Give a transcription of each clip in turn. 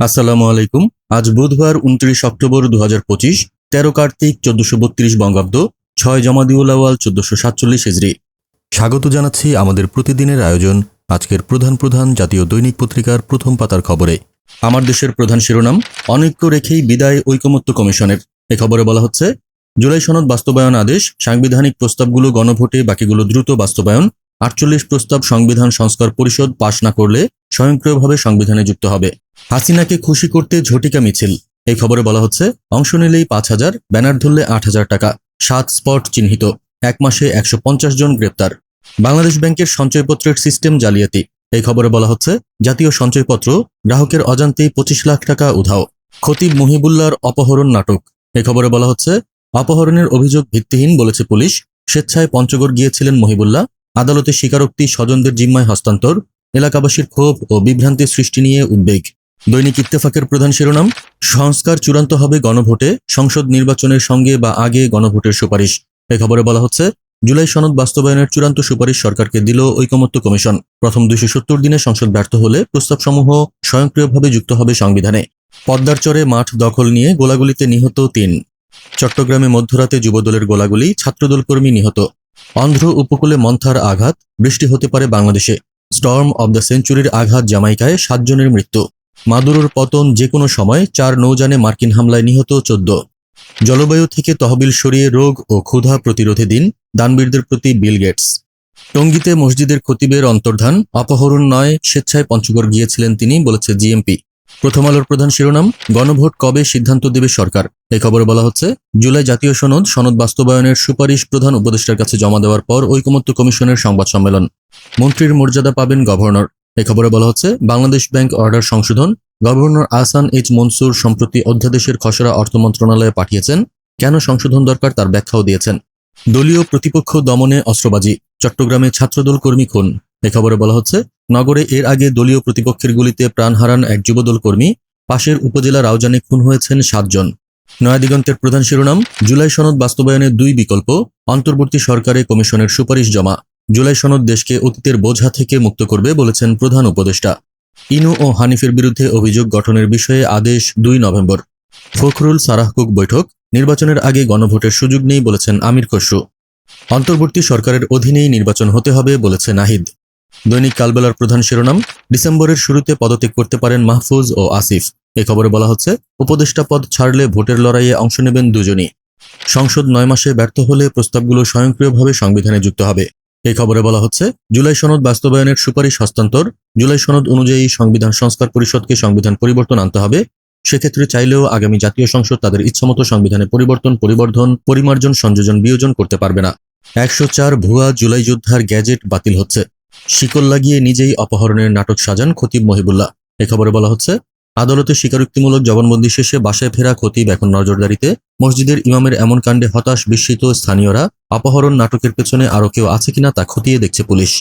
আসসালামু আলাইকুম। আজ বুধবার উনত্রিশ অক্টোবর দু হাজার পঁচিশ, তেরো কার্তিক চোদ্দশো বত্রিশ বঙ্গাব্দ, ছয় জমাদিউল আওয়াল চোদ্দশো সাতচল্লিশ হিজড়ি স্বাগত জানাচ্ছি আমাদের প্রতিদিনের আয়োজন, আজকের প্রধান প্রধান জাতীয় দৈনিক পত্রিকার প্রথম পাতার খবরে। আমার দেশের প্রধান শিরোনাম, অনৈক্য রেখেই বিদায় ঐকমত্য কমিশনের। এ খবরে বলা হচ্ছে, জুলাই সনদ বাস্তবায়ন আদেশ, সাংবিধানিক প্রস্তাবগুলো গণভোটে, বাকিগুলো দ্রুত বাস্তবায়ন, আটচল্লিশ প্রস্তাব সংবিধান সংস্কার পরিষদ পাশ না করলে স্বয়ংক্রিয়ভাবে সংবিধানে যুক্ত হবে। হাসিনাকে খুশি করতে ঝটিকা মিছিল। এই খবরে বলা হচ্ছে, অংশ নিলেই পাঁচ হাজার, ব্যানার ধরলে আট হাজার টাকা, সাত স্পট চিহ্নিত, এক মাসে একশো পঞ্চাশ জন গ্রেপ্তার। বাংলাদেশ ব্যাংকের সঞ্চয়পত্রের সিস্টেম জালিয়াতি। এই খবরে বলা হচ্ছে, জাতীয় সঞ্চয়পত্র, গ্রাহকের অজান্তেই পঁচিশ লাখ টাকা উধাও। খতিব মুহিবুল্লার অপহরণ নাটক। এই খবরে বলা হচ্ছে, অপহরণের অভিযোগ ভিত্তিহীন বলেছে পুলিশ। স্বেচ্ছায় পঞ্চগড় গিয়েছিলেন মহিবুল্লাহ। আদালতে স্বীকারোক্তি স্বজনদের জিম্মায় হস্তান্তর। এলাকাবাসীর ক্ষোভ ও বিভ্রান্তি সৃষ্টি নিয়ে উদ্বেগ। দৈনিক ইত্তেফাকের প্রধান শিরোনাম, সংস্কার চূড়ান্ত হবে গণভোটে, সংসদ নির্বাচনের সঙ্গে বা আগে গণভোটের সুপারিশ। এ খবরে বলা হচ্ছে, জুলাই সনদ বাস্তবায়নের চূড়ান্ত সুপারিশ সরকারকে দিল ঐকমত্য কমিশন। প্রথম দুইশো সত্তর দিনে সংসদ ব্যর্থ হলে প্রস্তাবসমূহ স্বয়ংক্রিয়ভাবে যুক্ত হবে সংবিধানে। পদ্মার চরে মাঠ দখল নিয়ে গোলাগুলিতে নিহত তিন। চট্টগ্রামে মধ্যরাতে যুবদলের গোলাগুলি ছাত্রদল কর্মী নিহত। অন্ধ্র উপকূলে মন্থার আঘাত, বৃষ্টি হতে পারে বাংলাদেশে। স্টর্ম অব দ্য সেঞ্চুরির আঘাত জামাইকায় সাতজনের মৃত্যু। মাদুরোর পতন যে কোনো সময় চার নৌযানে মার্কিন হামলায় নিহত চোদ্দ। জলবায়ু থেকে তহবিল সরিয়ে রোগ ও ক্ষুধা প্রতিরোধে দিন, দানবীরদের প্রতি বিল গেটস। টঙ্গীতে মসজিদের খতিবের অন্তর্ধান, অপহরণ নয়, স্বেচ্ছায় পঞ্চগড় গিয়েছিলেন তিনি, বলেছে জিএমপি। প্রথম আলোর প্রধান শিরোনাম, গণভোট কবে সিদ্ধান্ত দেবে সরকার? এ খবরে বলা হচ্ছে, জুলাই জাতীয় সনদ সনদ বাস্তবায়নের সুপারিশ প্রধান উপদেষ্টার কাছে জমা দেওয়ার পর ঐকমত্য কমিশনের সংবাদ সম্মেলন। মন্ত্রীর মর্যাদা পাবেন গভর্নর। এই খবরে বলা হচ্ছে, বাংলাদেশ ব্যাংক অর্ডার সংশোধন, গভর্নর আহসান এইচ মনসুর সম্প্রতি অধ্যাদেশের খসড়া অর্থ মন্ত্রণালয়ে পাঠিয়েছেন। কেন সংশোধন দরকার তার ব্যাখ্যাও দিয়েছেন। দলীয় প্রতিপক্ষ দমনে অস্ত্রবাজি, চট্টগ্রামে ছাত্রদল কর্মী খুন। এ খবরে বলা হচ্ছে, নগরে এর আগে দলীয় প্রতিপক্ষের গুলিতে প্রাণ হারান এক যুবদল কর্মী, পাশের উপজেলা রাউজানে খুন হয়েছেন সাতজন নয়াদিগন্তের প্রধান শিরোনাম, জুলাই সনদ বাস্তবায়নে দুই বিকল্প, অন্তর্বর্তী সরকারে কমিশনের সুপারিশ জমা। জুলাই সনদ দেশকে অতীতের বোঝা থেকে মুক্ত করবে বলেছেন প্রধান উপদেষ্টা। ইনু ও হানিফের বিরুদ্ধে অভিযোগ গঠনের বিষয়ে আদেশ দুই নভেম্বর। ফখরুল সারাহকুক বৈঠক, নির্বাচনের আগে গণভোটের সুযোগ নেই বলেছেন আমির খসরু। অন্তর্বর্তী সরকারের অধীনেই নির্বাচন হতে হবে বলেছে নাহিদ। দৈনিক কালবেলার প্রধান শিরোনাম, ডিসেম্বরের শুরুতে পদত্যাগ করতে পারেন মাহফুজ ও আসিফ। এ খবরে বলা হচ্ছে, উপদেষ্টা পদ ছাড়লে ভোটের লড়াইয়ে অংশ নেবেন দুজনই। সংসদ নয় মাসে ব্যর্থ হলে প্রস্তাবগুলো স্বয়ংক্রিয়ভাবে সংবিধানে যুক্ত হবে। এই খবরে বলা হচ্ছে, জুলাই সনদ বাস্তবায়নের সুপারিশ হস্তান্তর। জুলাই সনদ অনুযায়ী সংবিধান সংস্কার পরিষদকে সংবিধান পরিবর্তন আনতে হবে। সেক্ষেত্রে চাইলেও আগামী জাতীয় সংসদ তাদের ইচ্ছামতো সংবিধানে পরিবর্তন, পরিবর্ধন, পরিমার্জন, সংযোজন, বিয়োজন করতে পারবে না। একশো চার ভুয়া জুলাই যোদ্ধার গ্যাজেট বাতিল হচ্ছে। শিকল লাগিয়ে নিজেই অপহরণের নাটক সাজান খতিব মহিবুল্লাহ। এ খবরে বলা হচ্ছে আদালতে স্বীকারোক্তিমূলক জবানবন্দি শেষে বাসায় ফেরা খতিব এখন নজরদারিতে। মসজিদের ইমামের এমন কাণ্ডে হতাশ বিস্মিত স্থানীয়রা। অপহরণ নাটকের পেছনে আরও কেউ আছে কিনা তা খতিয়ে দেখছে পুলিশ।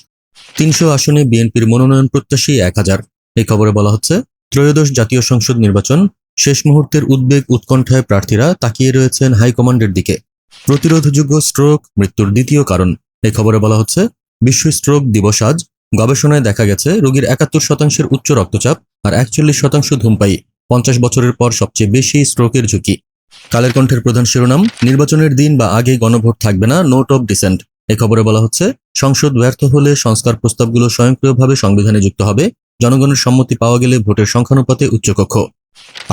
তিনশো আসনে বিএনপির মনোনয়ন প্রত্যাশী এক হাজার। এই খবরে বলা হচ্ছে, ত্রয়োদশ জাতীয় সংসদ নির্বাচন। শেষ মুহূর্তের উদ্বেগ উৎকণ্ঠায় প্রার্থীরা তাকিয়ে রয়েছেন হাইকমান্ডের দিকে। প্রতিরোধযোগ্য স্ট্রোক মৃত্যুর দ্বিতীয় কারণ। এই খবরে বলা হচ্ছে, বিশ্ব স্ট্রোক দিবস আজ। গবেষণায় দেখা গেছে, রোগীর একাত্তর শতাংশের উচ্চ রক্তচাপ আর একচল্লিশ শতাংশ ধূমপায়ী, পঞ্চাশ বছরের পর সবচেয়ে বেশি স্ট্রোকের ঝুঁকি। কালের কণ্ঠের প্রধান শিরোনাম, নির্বাচনের দিন বা আগে গণভোট থাকবে না, নোট অব ডিসেন্ট। এ খবরে বলা হচ্ছে, সংসদ ব্যর্থ হলে সংস্কার প্রস্তাবগুলো স্বয়ংক্রিয়ভাবে সংবিধানে যুক্ত হবে, জনগণের সম্মতি পাওয়া গেলে ভোটের সংখ্যানুপাতে উচ্চকক্ষ।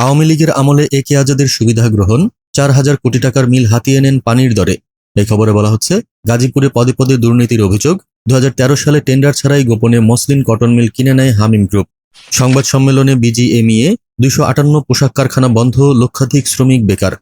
আওয়ামী লীগের আমলে এ কে আজাদের সুবিধা গ্রহণ, চার হাজার কোটি টাকার মিল হাতিয়ে নেন পানির দরে। এই খবরে বলা হচ্ছে, গাজীপুরে পদে পদে দুর্নীতির অভিযোগ দু হাজার তেরো সালে টেন্ডার ছাড়াই গোপনে মসলিন কটন মিল কিনে নেয় হামিম গ্রুপ। সংবাদ সম্মেলনে বিজিএমইএ দুইশো আটান্ন পোশাক কারখানা বন্ধ, লক্ষাধিক শ্রমিক বেকার।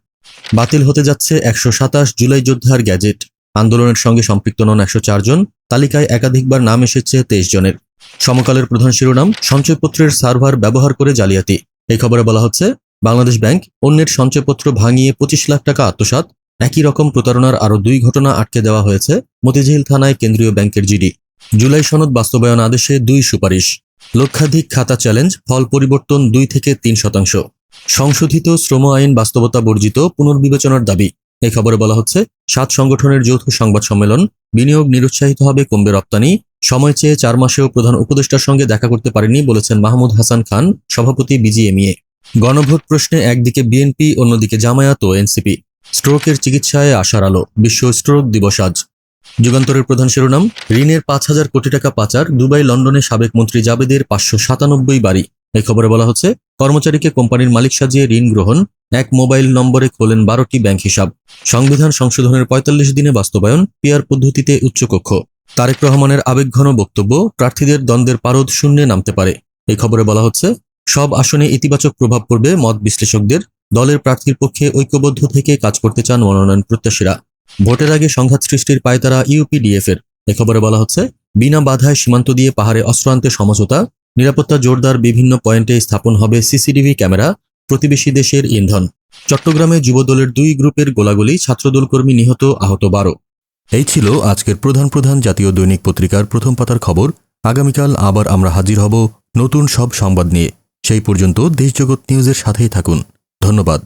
বাতিল হতে যাচ্ছে একশো সাতাশ জুলাই যোদ্ধার গ্যাজেট। আন্দোলনের সঙ্গে সম্পৃক্ত নন একশো জন, তালিকায় একাধিকবার নাম এসেছে তেইশ জনের। সমকালের প্রধান শিরোনাম, সঞ্চয়পত্রের সার্ভার ব্যবহার করে জালিয়াতি। এই খবরে বলা হচ্ছে, বাংলাদেশ ব্যাংক অন্যের সঞ্চয়পত্র ভাঙিয়ে পঁচিশ লাখ টাকা আত্মসাৎ একই রকম প্রতারণার আরও দুই ঘটনা আটকে দেওয়া হয়েছে মতিঝিল থানায় কেন্দ্রীয় ব্যাংকের জিডি। জুলাই সনদ বাস্তবায়ন আদেশে দুই সুপারিশ। লক্ষাধিক খাতা চ্যালেঞ্জ, ফল পরিবর্তন দুই থেকে তিন শতাংশ। সংশোধিত শ্রম আইন বাস্তবতা বর্জিত পুনর্বিবেচনার দাবি। এ খবরে বলা হচ্ছে, সাত সংগঠনের যৌথ সংবাদ সম্মেলন বিনিয়োগ নিরুৎসাহিত হবে কমবে রপ্তানি। সময় চেয়ে চার মাসেও প্রধান উপদেষ্টার সঙ্গে দেখা করতে পারেনি বলেছেন মাহমুদ হাসান খান, সভাপতি বিজিএমইএ। গণভোট প্রশ্নে একদিকে বিএনপি, অন্যদিকে জামায়াত ও এনসিপি। স্ট্রোকের চিকিৎসায় আশার আলো, বিশ্ব স্ট্রোক দিবস আজ। যুগান্তরের প্রধান শিরোনাম, ঋণের পাঁচ হাজার কোটি টাকা পাচার, দুবাই, লন্ডনে সাবেক মন্ত্রী জাবেদের পাঁচশো সাতানব্বই বাড়ি। এই খবরে বলা হচ্ছে, কর্মচারীকে কোম্পানির মালিক সাজিয়ে ঋণ গ্রহণ, এক মোবাইল নম্বরে খোলেন বারোটি ব্যাংক হিসাব। সংবিধান সংশোধনের পঁয়তাল্লিশ দিনে বাস্তবায়ন পিয়ার পদ্ধতিতে উচ্চকক্ষ। তারেক রহমানের আবেগঘন বক্তব্য, প্রার্থীদের দ্বন্দ্বের পারদ শূন্যে নামতে পারে। এই খবরে বলা হচ্ছে, সব আসনে ইতিবাচক প্রভাব পড়বে মত বিশ্লেষকদের দলের প্রার্থীর পক্ষে ঐক্যবদ্ধ থেকে কাজ করতে চান মনোনয়ন প্রত্যাশীরা। ভোটের আগে সংঘাত সৃষ্টির পায়তারা ইউপিডিএফ এর এ খবরে বলা হচ্ছে, বিনা বাধায় সীমান্ত দিয়ে পাহাড়ে অস্ত্র আনতে সমঝোতা, নিরাপত্তা জোরদার বিভিন্ন পয়েন্টে স্থাপন হবে সিসিটিভি ক্যামেরা, প্রতিবেশী দেশের ইন্ধন। চট্টগ্রামে যুবদলের দুই গ্রুপের গোলাগুলি ছাত্রদল কর্মী নিহত আহত বারো। এই ছিল আজকের প্রধান প্রধান জাতীয় দৈনিক পত্রিকার প্রথম পাতার খবর। আগামীকাল আবার আমরা হাজির হব নতুন সব সংবাদ নিয়ে। সেই পর্যন্ত দেশজগৎ নিউজের সাথেই থাকুন। ধন্যবাদ।